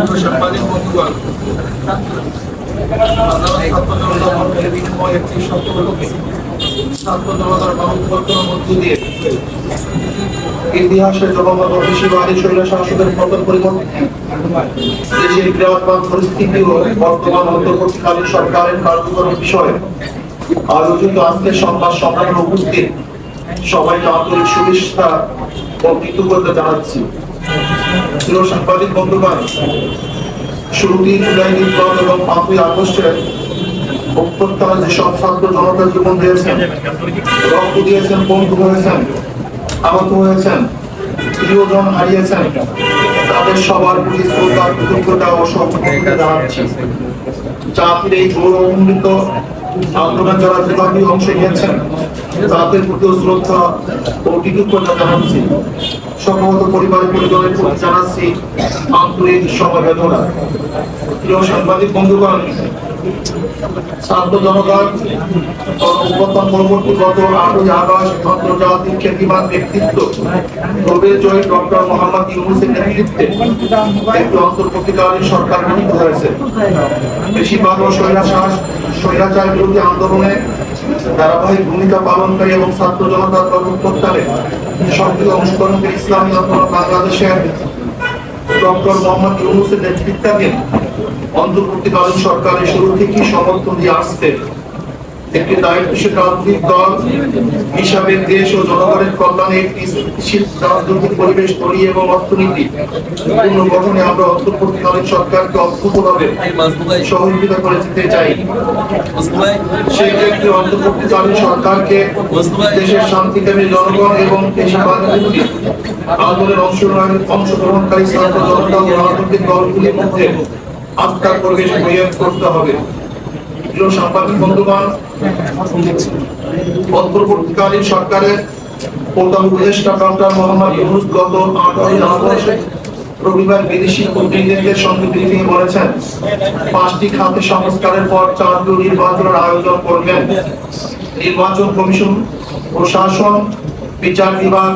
সাংবাদিক বন্ধুগণ শাসকের পতন পরিবর্তন দেশের পরিস্থিতি ও বর্তমান অন্তর্বর্তীকালীন সরকারের বিষয়ে আয়োজিত আজকের সংবাদ সম্মেলন উপস্থিত সবাইকে আন্তরিক শুভেচ্ছা ও কৃতজ্ঞতা জানাচ্ছি। প্রিয় সাংবাদিক বন্ধুগণ, শুরুতেই জুলাই বিপ্লব এবং পাঁচই আগস্টের অভ্যুত্থানে যেসব ছাত্র জনতা জীবন দিয়েছেন, রক্ত দিয়েছেন, বন্ধু হয়েছেন, আহত হয়েছেন, প্রিয়জন হারিয়েছেন, তাদের সবার প্রতি শ্রদ্ধা, কৃতজ্ঞতা ও জানাচ্ছি। জাতির এই গৌরবান্বিত আন্দোলন যারা বিভাগীয় অংশ নিয়েছেন তাদের প্রতিও শ্রদ্ধা ও কৃতজ্ঞতা জানাচ্ছি। সম্ভবত পরিবারের পরিজনের প্রতি জানাচ্ছি আন্তরিক সমবেদনা। প্রিয় সাংবাদিক বন্ধুগণ ছাত্র অভ্যর্থন পরবর্তী গত আটই আগস্ট আন্তর্জাতিক খ্যাতিমান ব্যক্তিত্ব নোবেল ডক্টর মোহাম্মদ ইউনুসের নেতৃত্বে একটি অন্তর্বর্তীকালীন সরকার গঠিত হয়েছে। বেশিরভাগ স্বৈরাচার স্বৈরাচার বিরোধী আন্দোলনে ধারাবাহিক ভূমিকা পালন করে এবং ছাত্র জনতার কর্মকর্তারে সক্রিয় অংশগ্রহণকারী ইসলামী আন্দোলন বাংলাদেশের ডক্টর মোহাম্মদ ইউনুসের নেতৃত্বাধীন অন্তর্বর্তীকালীন সরকারের শুরু থেকেই সমর্থন দিয়ে আসছে। একটি দায়িত্বশীল রাজনৈতিক দল হিসাবে দেশ ও জনগণের কল্যাণে একটি স্থিতিশীল রাজনৈতিক পরিবেশ তৈরি এবং অর্থনীতি পুনর্গঠনে আমরা অন্তর্বর্তীকালীন সরকারকে অভূতভাবে সহযোগিতা করে যেতে চাই। সেই ক্ষেত্রে অন্তর্বর্তীকালীন সরকারকে দেশের শান্তিকামী জনগণ এবং দেশবাদ আন্দোলনের অংশগ্রহণ অংশগ্রহণকারী ছাত্র জনতা ও রাজনৈতিক দলগুলির মধ্যে আস্থার পরিবেশ প্রয়োগ করতে হবে। প্রিয় সাংবাদিক বন্ধুগণ সরকারের প্রধান উপদেষ্টা ডক্টর মোহাম্মদ গত রবিবার বিদেশি সঙ্গে ব্রিফিং পাঁচটি খাতে সংস্কারের পর চারটি নির্বাচনের আয়োজন করবেন। নির্বাচন কমিশন প্রশাসন বিচার বিভাগ,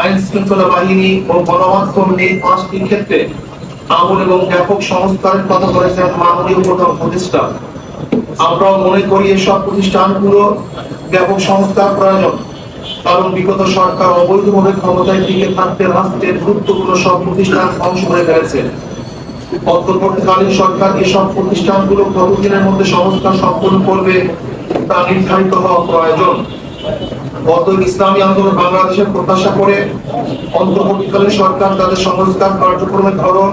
আইন শৃঙ্খলা বাহিনী ও গণমাধ্যম এই পাঁচটি ক্ষেত্রে আমল এবং ব্যাপক সংস্কারের কথা বলেছেন মাননীয় প্রধান উপদেষ্টা। আমরাও মনে করি এসব প্রতিষ্ঠানগুলো ব্যাপক সংস্কার প্রয়োজন। কারণ বিগত সরকার অবৈধভাবে ক্ষমতায় টিকে থাকতে রাষ্ট্রের গুরুত্বপূর্ণ সব প্রতিষ্ঠান ধ্বংস করে ফেলেছে অন্তর্বর্তীকালীন সরকার এসব প্রতিষ্ঠানগুলো কতদিনের মধ্যে সংস্কার সম্পন্ন করবে তা নির্ধারিত হওয়া প্রয়োজন। গত ইসলামী আন্দোলন বাংলাদেশের প্রত্যাশা করে অন্তর্বর্তীকালীন সরকার তাদের সংস্কার কার্যক্রমের ধরন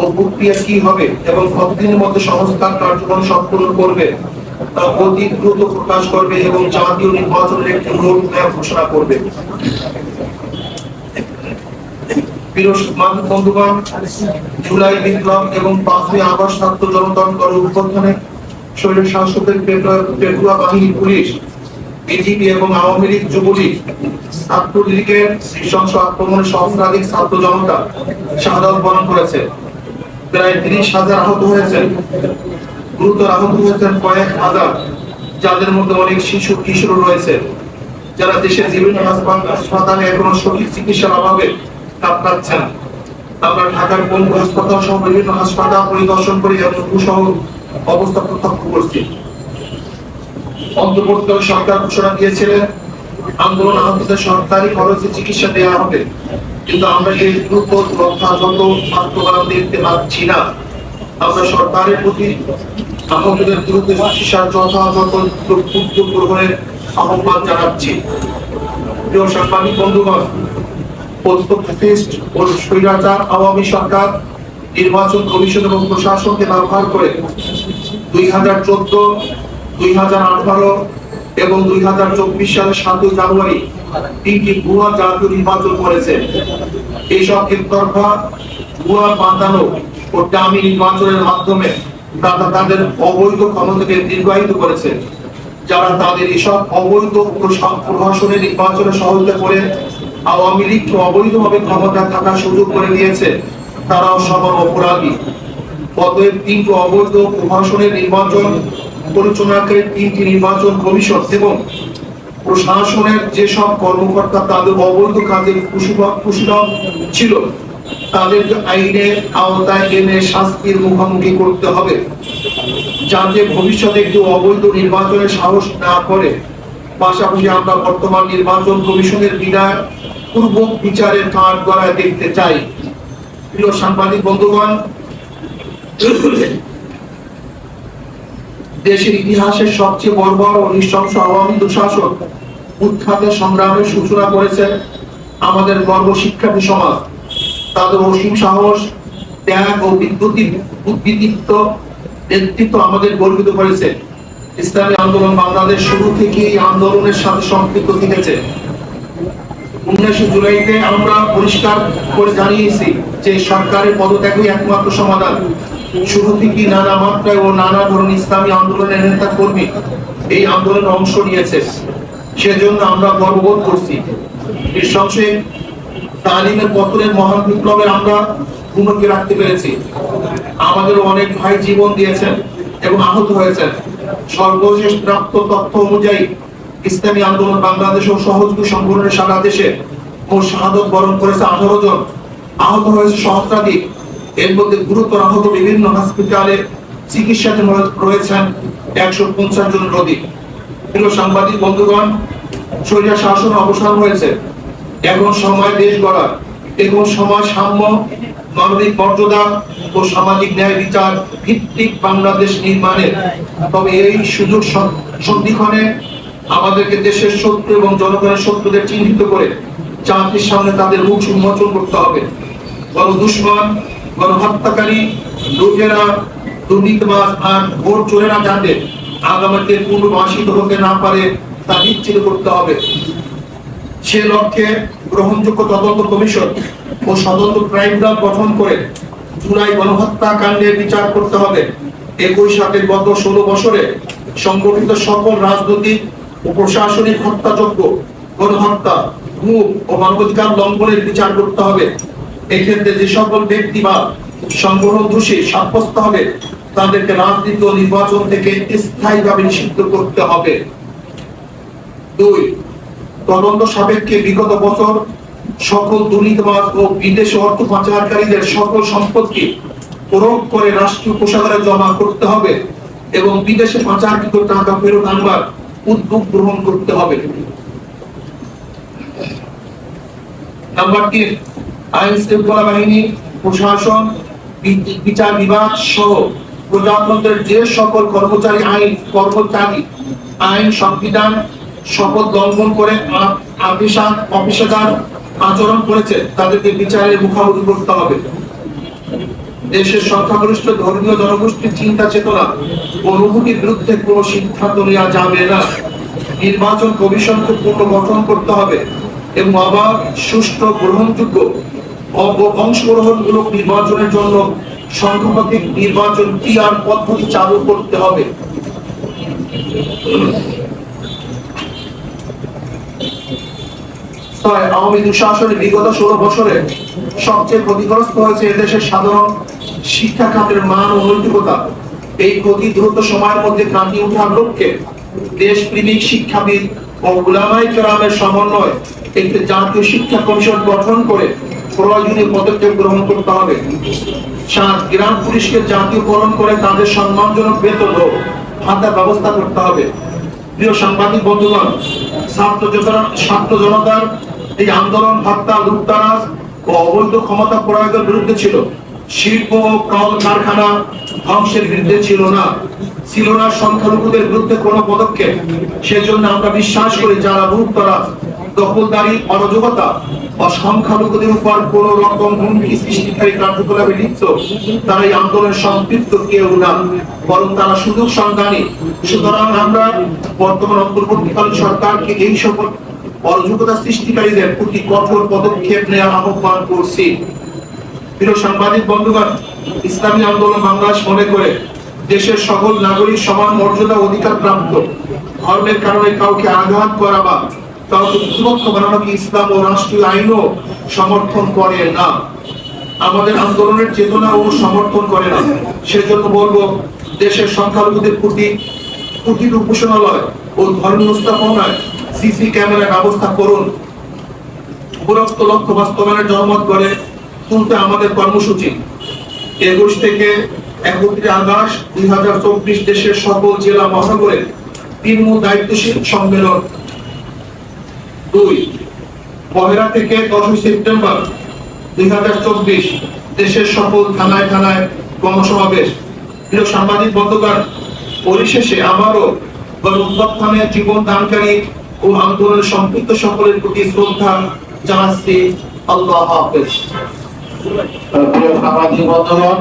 ও প্রক্রিয়া কি হবে এবং কতদিনের মধ্যে সংস্কার কার্যক্রম সম্পূর্ণ করবে তা অতি দ্রুত প্রকাশ করবে এবং জাতীয় নির্বাচনের একটি রোড ম্যাপ ঘোষণা করবে। পেটুয়া বাহিনী পুলিশ বিজেপি এবং আওয়ামী লীগ জনতা বরণ করেছে। প্রায় তিরিশ হাজার আহত হয়েছেন। গুরুতর আহত হয়েছেন কয়েক হাজার, যাদের মধ্যে অনেক শিশু কিশোর রয়েছে। যারা দেশের বিভিন্ন হাসপাতালে এখনও সঠিক চিকিৎসার অভাবে কাতরাচ্ছেন আমরা ঢাকার পঙ্গু হাসপাতাল সহ বিভিন্ন হাসপাতাল পরিদর্শন করে এবং দুঃসহ অবস্থা প্রত্যক্ষ করছি। অন্তর্বর্তীকালীন সরকার ঘোষণা দিয়েছিলেন, আন্দোলন আহতদের সরকারি খরচে চিকিৎসা দেওয়া হবে। কিন্তু আমরা এই দ্রুত যথাযথ বাস্তবায়ন দেখতে পাচ্ছি না, আমরা সরকারের প্রতি আহতদের দ্রুত চিকিৎসার যথাযথ উদ্যোগ গ্রহণের আহ্বান জানাচ্ছি। প্রিয় সাংবাদিক বন্ধুগণ পোস্টফিস্ট ও স্বৈরাচার আওয়ামী সরকার, নির্বাচন কমিশন এবং প্রশাসনকে ব্যবহার করে দুই হাজার চোদ্দ, দুই হাজার আঠারো এবং দুই হাজার চব্বিশ সালের সাতই জানুয়ারি তিনটি ভুয়া জাতীয় নির্বাচন করেছে ভুয়া বাঁধানো ও নির্বাচনের মাধ্যমে তারা তাদের অবৈধ ক্ষমতাকে দীর্ঘায়িত করেছে। যারা তাদের এসব অবৈধ প্রশাসনের নির্বাচনে সহযোগিতা করে আওয়ামী অবৈধভাবে ক্ষমতা থাকার সুযোগ করে দিয়েছে, তারাও সমান অপরাধী। অতএব তিনটি অবৈধ প্রশাসনের নির্বাচন তিনটি নির্বাচন কমিশন এবং প্রশাসনের যেসব কর্মকর্তা, তাদের অবৈধ কাজের কুশীলভ ছিল তাদেরকে আইনের আওতায় এনে শাস্তির মুখোমুখি করতে হবে। যাতে ভবিষ্যতে কেউ অবৈধ নির্বাচনের সাহস না করে। পাশাপাশি আমরা বর্তমান নির্বাচন কমিশনের বিদায় পূর্ব বিচারের কাঠ গড়ায় দেখতে চাই। প্রিয় সাংবাদিক বন্ধুগণ দেশের ইতিহাসের সবচেয়ে বর্বর ও নৃশংস আওয়ামী দুঃশাসক উৎখাতের সংগ্রামের সূচনা করেছে আমাদের গর্ব শিক্ষার্থী সমাজ। তাদের অসীম সাহস, ত্যাগ ও বিদ্যুতি বুদ্ধিদীপ্ত নেতৃত্ব আমাদের গর্বিত করেছে। ইসলামী আন্দোলন বাংলাদেশ শুরু থেকে এই আন্দোলনের সাথে সম্পৃক্ত থেকেছে। উনিশে জুলাইতে আমরা পরিষ্কার করে জানিয়েছি যে সরকারের পদত্যাগই একমাত্র সমাধান। শুরু থেকে নানা মাত্রায় ও নানা ধরনের ইসলামী আন্দোলনের নেতা কর্মী এই আন্দোলনে অংশ নিয়েছে। সেজন্য আমরা গর্ববোধ করছি। নৃশংসে তালিমের পতনের মহান বিপ্লবের আমরা ভূমিকা রাখতে পেরেছি। আমাদের অনেক ভাই জীবন দিয়েছেন এবং আহত হয়েছেন। সর্বশেষ প্রাপ্ত তথ্য অনুযায়ী ইসলামী আন্দোলন বাংলাদেশ ও সহযোগী সংগঠনের সারা দেশে ও শাহাদত বরণ করেছে আঠারো জন। আহত হয়েছে সহস্রাধিক। এর মধ্যে গুরুতর আহত বিভিন্ন হসপিটালে চিকিৎসাধীন রয়েছেন একশো পঞ্চাশ জনের অধিক প্রিয় সাংবাদিক, বন্ধুগণ শরীর শাসন অবসান হয়েছে এখন সময় দেশ গড়ার। এখন সময় সাম্য, মানবিক মর্যাদা ও সামাজিক ন্যায় বিচার ভিত্তিক বাংলাদেশ নির্মাণের। তবে এই সুযোগ সন- সন্ধিক্ষণে আমাদেরকে দেশের শত্রু এবং জনগণের শত্রুদের চিহ্নিত করে জাতির সামনে তাদের মুখ উন্মোচন করতে হবে। গণ দুশ্মন গণহত্যাকারী লুটেরা দুর্নীতিবাজ আর ভোট চোরেরা যাতে আগামীতে পুনর্বাসিত হতে না পারে তা নিশ্চিত করতে হবে। সে লক্ষ্যে গ্রহণযোগ্য তদন্ত কমিশন ও স্বতন্ত্র ব্রাঞ্চ গঠন করে জুলাই গণহত্যা কাণ্ডের বিচার করতে হবে। একই সাথে গত ষোলো বছরে সংগঠিত সকল রাজনৈতিক ও প্রশাসনিক হত্যাযজ্ঞ, গণহত্যা, গুম ও মানবাধিকার লঙ্ঘনের বিচার করতে হবে। এক্ষেত্রে যে সকল ব্যক্তি বা সংগঠন দোষী সাব্যস্ত হবে, তাদেরকে রাজনীতি নির্বাচন থেকে স্থায়ীভাবে নিষিদ্ধ করতে হবে। দুই, তদন্ত সাপেক্ষে বিগত বছর সকল দুর্নীতিবাজ ও বিদেশে অর্থ পাচারকারীদের সকল সম্পত্তি প্রয়োগ করে রাষ্ট্রীয় কোষাগারে জমা করতে হবে এবং বিদেশে পাচারকৃত টাকা ফেরত আনবার উদ্যোগ গ্রহণ করতে হবে। নাম্বার তিন আইন শৃঙ্খলা বাহিনী, প্রশাসন বিচার বিভাগ সহ প্রজাতন্ত্রের যে সকল কর্মচারী, আইন কর্মচারী, আইন সংবিধান শপথ লঙ্ঘন করে আচরণ করেছে, তাদেরকে বিচারের মুখোমুখি করতে হবে। দেশের সংখ্যাগরিষ্ঠ ধর্মীয় জনগোষ্ঠীর চিন্তা চেতনা অনুভূতির বিরুদ্ধে কোনো সিদ্ধান্ত নেওয়া যাবে না। নির্বাচন কমিশনকে পুনর্গঠন করতে হবে এবং আবার সুষ্ঠু গ্রহণযোগ্য অংশগ্রহণমূলক নির্বাচনের জন্য সংখ্যাধিক নির্বাচন পিআর পদ্ধতি চালু করতে হবে। সাধারণ শিক্ষা খাতের মান এই ক্ষতি দ্রুত সময়ের মধ্যে দেশপ্রেমিক শিক্ষাবিদ সমন্বয় একটি জাতীয় শিক্ষা কমিশন গঠন করে প্রয়োজনীয় পদক্ষেপ গ্রহণ করতে হবে। সাত গ্রাম পুলিশকে জাতীয়করণ করে তাদের সম্মানজনক বেতন ও ভাতার ব্যবস্থা করতে হবে। প্রিয় সাংবাদিক বন্ধুগণ, ছাত্র ছাত্র জনতার এই আন্দোলন, হত্যা, লুটতারাজ ও অবৈধ ক্ষমতা প্রয়োগের বিরুদ্ধে ছিল। শিল্প ও কল কারখানা ধ্বংসের বিরুদ্ধে ছিল না। ছিল না সংখ্যালঘুদের বিরুদ্ধে কোনো পদক্ষেপ। সেজন্য আমরা বিশ্বাস করি যারা লুটতারাজ, দখলদারি, অরাজকতা বা উপর কোন রকম হুমকি সৃষ্টিকারী কার্যকলাপে লিপ্ত। তারা এই আন্দোলনের সম্পৃক্ত কেউ না, বরং তারা সুযোগ সুতরাং আমরা বর্তমান অন্তর্বর্তীকালীন সরকারকে এই সকল অরাজকতা সৃষ্টিকারীদের প্রতি কঠোর পদক্ষেপ আহ্বান করছি। প্রিয় সাংবাদিক বন্ধুগণ, ইসলামী আন্দোলন বাংলাদেশ মনে করে দেশের সকল নাগরিক সমান মর্যাদা অধিকার প্রাপ্ত। ধর্মের কারণে কাউকে আঘাত করা বা বানানোকে ইসলাম ও রাষ্ট্রীয় আইনও সমর্থন করে না। আমাদের আন্দোলনের চেতনা ও সমর্থন করে না। সেজন্য বলব, দেশের সংখ্যালঘুদের প্রতি উপাসনালয় ও স্থাপনায় সিসি ক্যামেরা ব্যবস্থা করুন। লক্ষ্য বাস্তবায়নের জনমত চলতে আমাদের কর্মসূচি। একুশ থেকে একত্রিশ আগস্ট দুই হাজার চব্বিশ দেশের সকল জেলা মহানগরের তৃণমূল দায়িত্বশীল সম্মেলন পহেলা থেকে দশই সেপ্টেম্বর দুই হাজার চব্বিশ দেশের সকল থানায় থানায় গণসমাবেশ প্রিয় সাংবাদিক বন্ধুগণ, পরিশেষে আবারও গণউত্থানের জীবন দানকারী ও আন্দোলনের সম্পৃক্ত সকলের প্রতি শ্রদ্ধা জানাচ্ছি। আল্লাহ হাফেজ। প্রিয় সামাজিক বন্ধুগণ